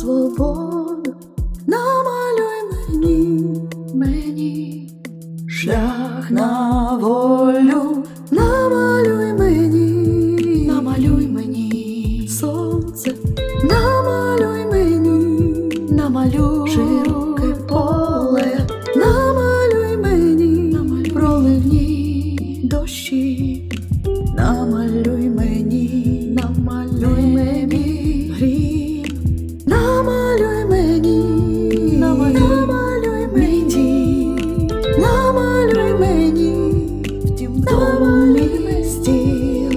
свободу, намалюй мені, мені шлях на волю, намалюй мені, намалюй мені. сонце, намалюй мені, намалюй. широке намалюй стіл,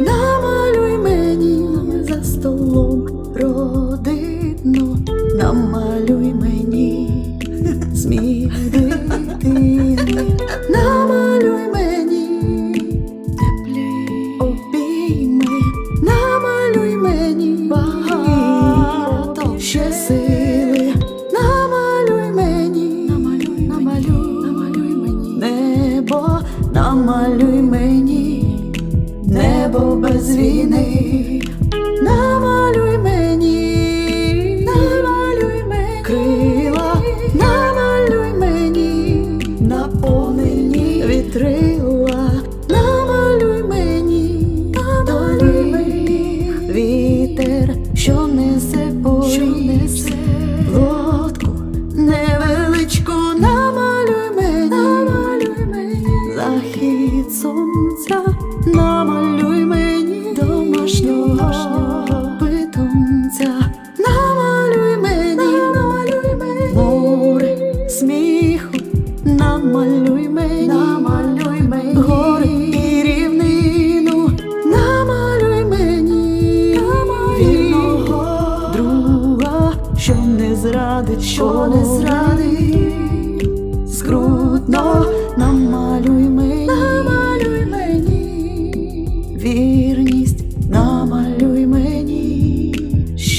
намалюй мені за столом родину, намалюй мені сміх дитини, намалюй мені, небо без війни,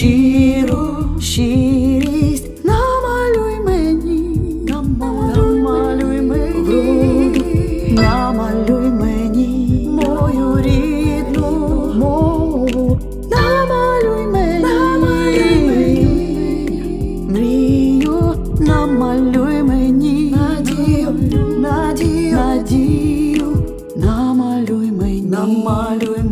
щиру щирість, намалюй мені, намалюй мені. Вроду, намалюй мені мою рідну мову, намалюй мені, намалюй мені. мрію, намалюй мені надію, надію, надію, намалюй мені, намалюй